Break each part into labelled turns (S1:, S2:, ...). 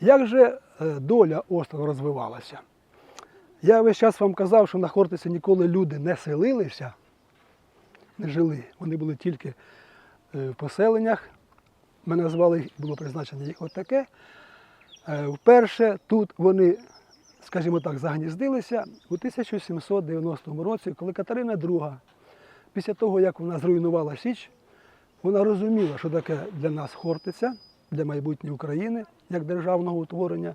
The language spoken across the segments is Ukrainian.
S1: Як же е, доля острова розвивалася? Я весь час вам казав, що на Хортиці ніколи люди не селилися, не жили. Вони були тільки е, в поселеннях. Ми назвали їх, було призначення їх отаке. Е, Вперше тут вони, скажімо так, загніздилися у 1790 році, коли Катерина II, після того, як вона зруйнувала Січ, вона розуміла, що таке для нас Хортиця, для майбутньої України, як державного утворення.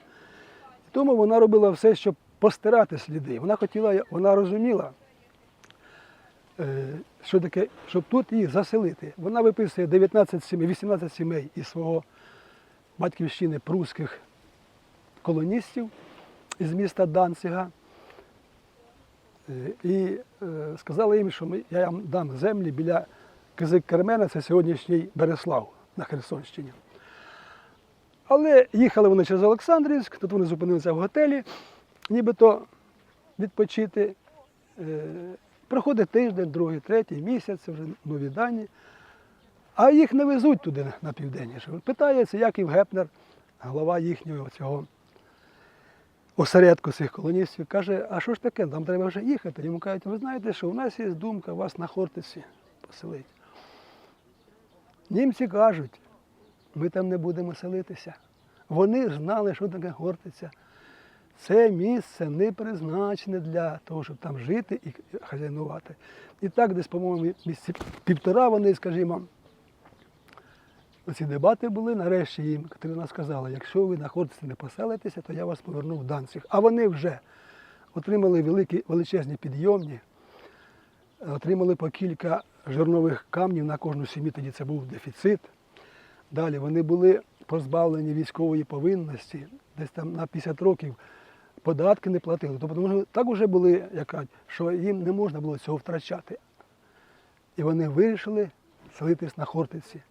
S1: Тому вона робила все, щоб постирати сліди. Вона хотіла, вона розуміла, е, що таке, щоб тут їх заселити. Вона виписує 19 сімей, 18 сімей із свого батьківщини прусських колоністів із міста Данцига. Е, І е, сказали їм, що я вам дам землі біля Кизик Кермена, це сьогоднішній Береслав на Херсонщині. Але їхали вони через Олександрівськ, тут вони зупинилися в готелі, нібито відпочити. Е, Проходить тиждень, другий, третій місяць, вже нові дані. А їх не везуть туди на- на південніше. От Питається Яків Гепнер, голова їхнього цього осередку цих колоністів, каже, а що ж таке, нам треба вже їхати. Йому кажуть, ви знаєте, що у нас є думка вас на Хортиці поселити. Німці кажуть, ми там не будемо селитися. Вони знали, що таке Хортиця. Це місце не призначене для того, щоб там жити і хазяйнувати. І так десь, по-моєму, місяці півтора вони, скажімо, оці дебати були. Нарешті їм Катерина сказала, якщо ви на Хортиці не поселитеся, то я вас поверну в Данциг. А вони вже отримали великі, величезні підйомні, отримали по кілька жирнових камнів на кожну сім'ю, тоді це був дефіцит. Далі вони були позбавлені військової повинності, десь там на 50 років податки не платили. Тобто вони так вже були, як що їм не можна було цього втрачати. І вони вирішили селитись на Хортиці.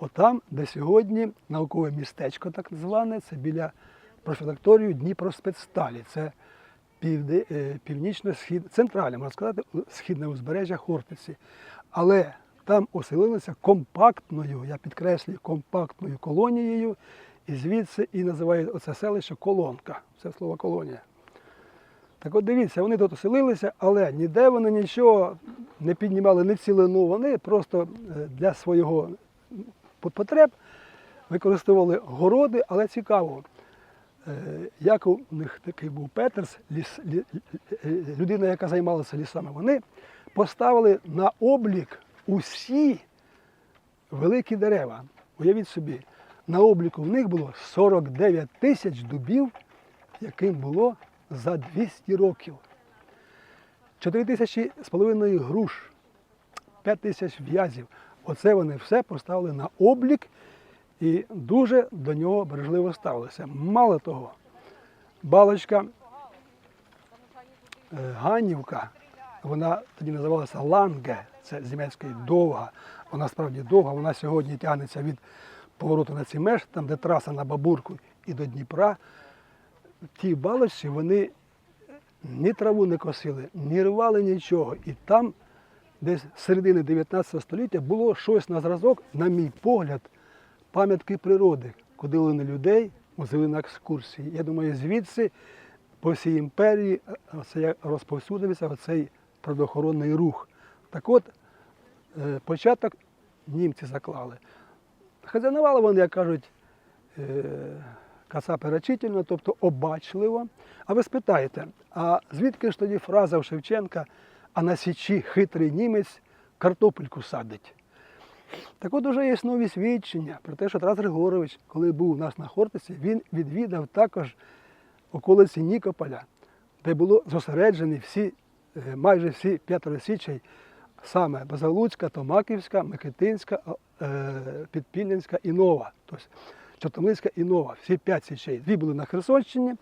S1: Отам, де сьогодні наукове містечко, так зване, це біля профілакторію Дніпроспецсталі. Це е, північно-схід, центральне, можна сказати, східне узбережжя Хортиці. Але там оселилися компактною, я підкреслюю, компактною колонією, і звідси і називають оце селище Колонка. Це слово колонія. Так от дивіться, вони тут оселилися, але ніде вони нічого не піднімали, не цілину. Вони просто е, для свого потреб використовували городи, але цікаво. е, Як у них такий був Петерс, ліс, лі- е, людина, яка займалася лісами, вони поставили на облік усі великі дерева. Уявіть собі, на обліку в них було 49 тисяч дубів, яким було за 200 років. 4 тисячі з половиною груш, 5 тисяч в'язів. Оце вони все поставили на облік і дуже до нього бережливо ставилися. Мало того, балочка е, Ганівка, вона тоді називалася Ланге, це з німецької довга. Вона справді довга, вона сьогодні тягнеться від повороту на Цімеш, там де траса на Бабурку і до Дніпра. Ті балочці вони ні траву не косили, ні рвали нічого. І там, десь з середини 19 століття, було щось на зразок, на мій погляд, пам'ятки природи, куди вони людей возили на екскурсії. Я думаю, звідси по всій імперії е, розповсюдився оцей природоохоронний рух. Так от, е, початок німці заклали. Хазяйнували вони, як кажуть, е, кацапи тобто обачливо. А ви спитаєте, а звідки ж тоді фраза в Шевченка, а на січі хитрий німець картопельку садить? Так от уже є нові свідчення про те, що Тарас Григорович, коли був у нас на Хортиці, він відвідав також околиці Нікополя, де було зосереджені всі, е, майже всі п'ятеро січей, саме Базалуцька, Томаківська, Микитинська, е, Підпільненська і Нова. Тобто Чортомлицька і Нова, всі п'ять січей. Дві були на Херсонщині,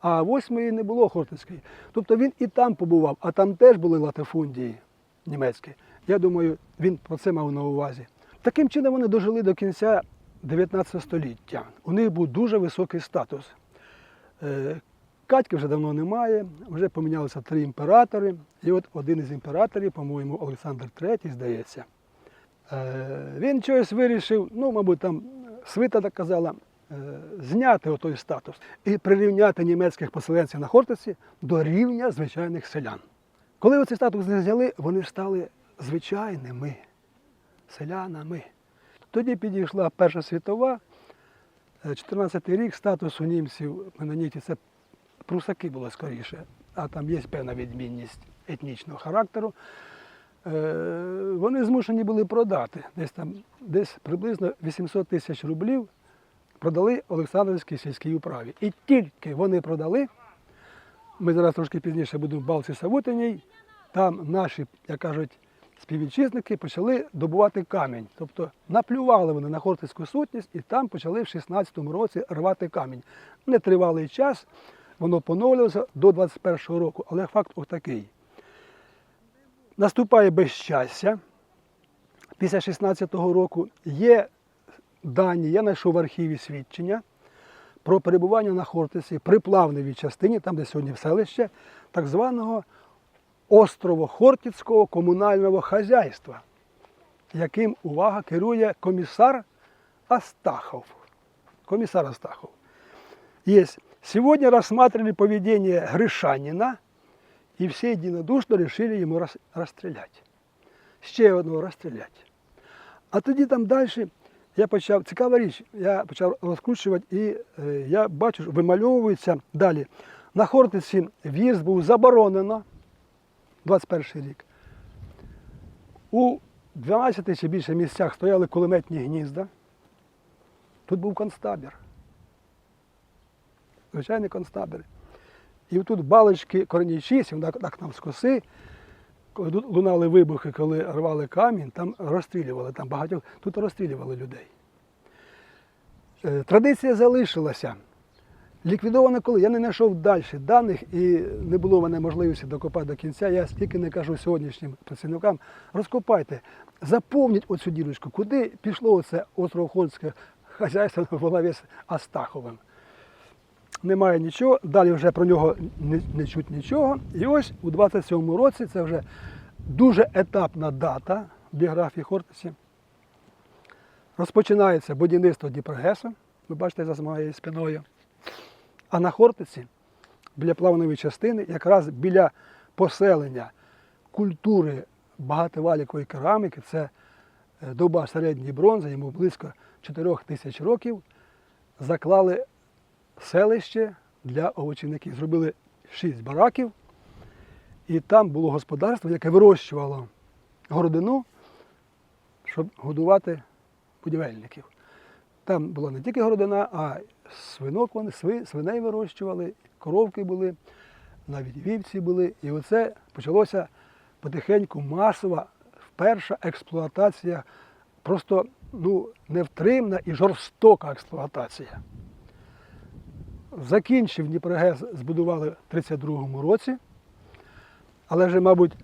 S1: а восьмої не було Хортицької.Тобто він і там побував, а там теж були латифундії німецькі. Я думаю, він про це мав на увазі. Таким чином вони дожили до кінця 19 століття. У них був дуже високий статус. Е, Катьки вже давно немає, вже помінялися три імператори. І от один із імператорів, по-моєму, Олександр III, здається, е, він чогось вирішив, ну, мабуть, там свита так казала, е, зняти отой статус і прирівняти німецьких поселенців на Хортиці до рівня звичайних селян. Коли оцей статус не зняли, вони стали звичайними селянами. Тоді підійшла Перша світова, е, 14-й рік статус у німців меноніті це прусаки було скоріше, а там є певна відмінність етнічного характеру. Е, Вони змушені були продати десь там десь приблизно 800 тисяч рублів продали Олександрівській сільській управі. І тільки вони продали, ми зараз трошки пізніше будемо в Балці Савутиній, там наші, як кажуть, співвітчизники почали добувати камінь. Тобто наплювали вони на хортицьку сутність і там почали в 16-му році рвати камінь. Нетривалий час, воно поновлювалося до 21-го року, але факт отакий. Наступає безщастя. Після 16-го року є дані, я знайшов в архіві свідчення про перебування на Хортиці при плавневій частині, там де сьогодні селище, так званого острово-хортицького комунального хазяйства, яким, увага, керує комісар Астахов. Комиссар Астахов. Есть. Сегодня рассматривали поведение Гришанина, и все единодушно решили ему расстрелять. Ще одного розстріляти. А тоді там далі я почав, цікава річ, я почав розкручувати і е, я бачу, що вимальовується далі. На Хортиці в'їзд був заборонено 21 рік. У 12 чи більше місцях стояли кулеметні гнізда. Тут був концтабір. Звичайний концтабір. І тут балочки корнійчисів, так, так нам з коси, коли тут лунали вибухи, коли рвали камінь, там розстрілювали, там багатьох, тут розстрілювали людей. Е, Традиція залишилася. Ліквідовано коли? Я не знайшов далі даних і не було в мене можливості докопати до кінця. Я стільки не кажу сьогоднішнім працівникам, розкопайте, заповніть оцю дірочку, куди пішло оце островходське хазяйство в голові Астаховим. Немає нічого, далі вже про нього не, не чуть нічого. І ось у 27-му році це вже дуже етапна дата в біографії Хортиці. Розпочинається будівництво Дніпрогесу, ви бачите за моєю спиною. А на Хортиці, біля плавної частини, якраз біля поселення культури багатовалікової кераміки, це е, доба середньої бронзи, йому близько 4 тисяч років, заклали селище для овочівників. Зробили 6 бараків, і там було господарство, яке вирощувало городину, щоб годувати будівельників. Там була не тільки городина, а свинок вони, сви- свиней вирощували, коровки були, навіть вівці були. І оце почалося потихеньку масова перша експлуатація, просто ну, невтримна і жорстока експлуатація. Закінчив Дніпрогес збудували в 32-му році, але вже, мабуть,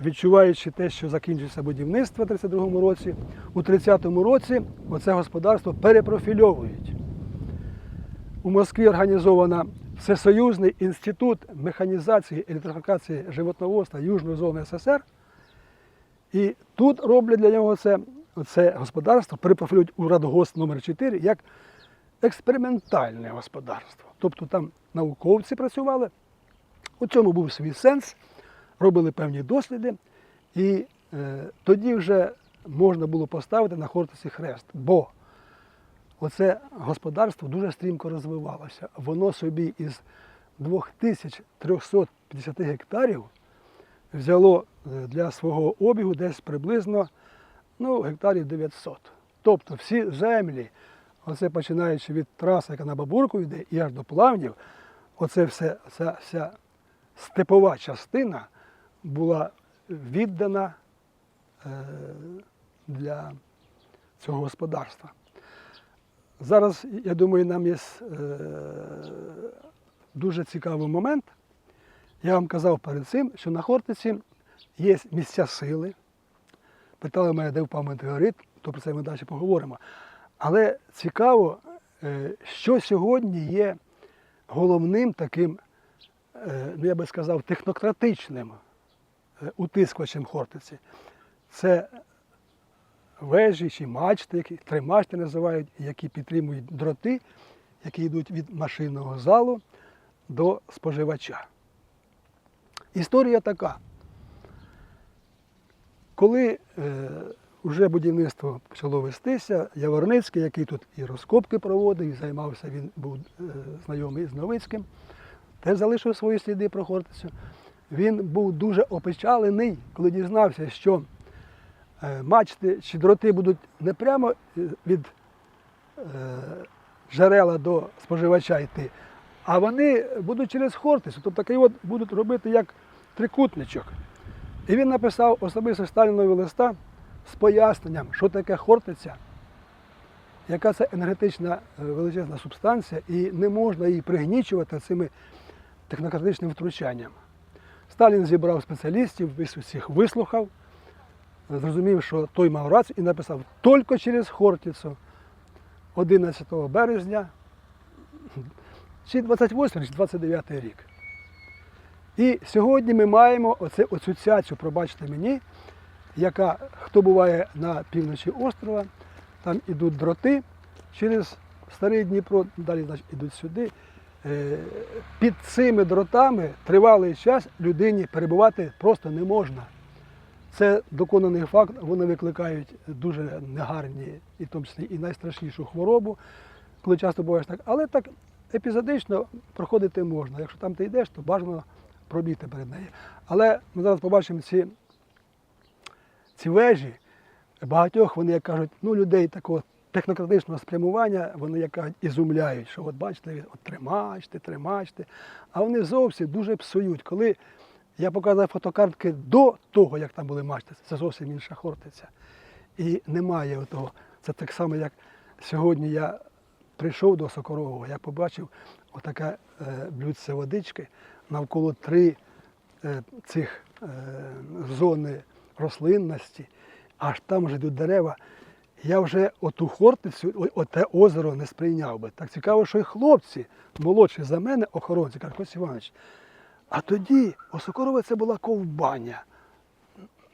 S1: відчуваючи те, що закінчився будівництво в 32-му році, у 30-му році оце господарство перепрофільовують. У Москві організовано Всесоюзний інститут механізації і електрифікації животноводства Южної зони СССР. І тут роблять для нього це, це господарство, перепрофілюють у Радгосп номер 4 як експериментальне господарство. Тобто там науковці працювали. У цьому був свій сенс, робили певні досліди, і е, тоді вже можна було поставити на Хортиці хрест. Бо оце господарство дуже стрімко розвивалося. Воно собі із 2350 гектарів взяло е, для свого обігу десь приблизно ну, гектарів 900. Тобто всі землі, оце починаючи від траси, яка на Бабурку йде, і аж до плавнів, оце все, ця вся степова частина була віддана е, для цього господарства. Зараз, я думаю, нам є е, дуже цікавий момент. Я вам казав перед цим, що на Хортиці є місця сили. Питали мене, де впав метеорит, то про це ми далі поговоримо. Але цікаво, е, що сьогодні є головним таким, е, ну я би сказав, технократичним е, утискувачем Хортиці. Це вежі чи мачти, які три мачти називають, які підтримують дроти, які йдуть від машинного залу до споживача. Історія така. Коли е, вже будівництво почало вестися, Яворницький, який тут і розкопки проводив, і займався, він був е, знайомий з Новицьким, теж залишив свої сліди про Хортицю. Він був дуже опечалений, коли дізнався, що е, мачти чи дроти будуть не прямо е, від джерела до споживача йти, а вони будуть через Хортицю, тобто такий от будуть робити як трикутничок. І він написав особисто Сталінові листа з поясненням, що таке Хортиця, яка це енергетична е, величезна субстанція, і не можна її пригнічувати цими технократичним втручанням. Сталін зібрав спеціалістів, всіх вислухав, зрозумів, що той мав рацію і написав тільки через Хортицю 11 березня, чи 28, чи 29 рік. І сьогодні ми маємо оце, оцю цяцю, пробачте мені, яка, хто буває на півночі острова, там ідуть дроти через старий Дніпро, далі значить, ідуть сюди. Е, Під цими дротами тривалий час людині перебувати просто не можна. Це доконаний факт, вони викликають дуже негарні, і в тому числі і найстрашнішу хворобу, коли часто буваєш так. Але так епізодично проходити можна. Якщо там ти йдеш, то бажано пробігти перед нею. Але ми зараз побачимо ці, ці вежі. Багатьох вони, як кажуть, ну, людей такого технократичного спрямування, вони, як кажуть, ізумляють, що от бачите, от тримачте, тримачте. А вони зовсім дуже псують. Коли я показав фотокартки до того, як там були мачти, це зовсім інша хортиця. І немає того. Це так само, як сьогодні я прийшов до Сокорового, я побачив отаке е, блюдце водички, навколо три е, цих е, зони рослинності, аж там вже йдуть дерева. Я вже оту хортицю, оте озеро не сприйняв би. Так цікаво, що і хлопці, молодші за мене, охоронці, кажуть, Костя Іванович, а тоді у Сокорове це була ковбаня,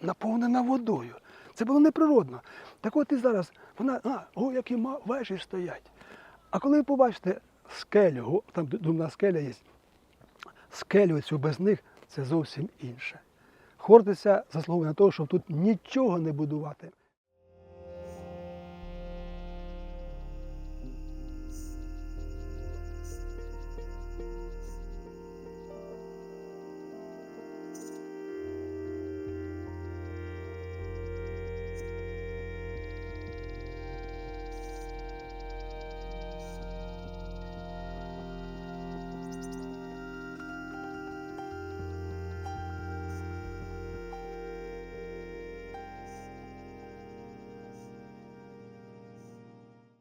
S1: наповнена водою. Це було неприродно. Так от і зараз вона, а, о, які вежі стоять. А коли ви побачите скелю, там думна скеля є, скелю цю без них, це зовсім інше. Хортиця заслуговує на те, щоб тут нічого не будувати.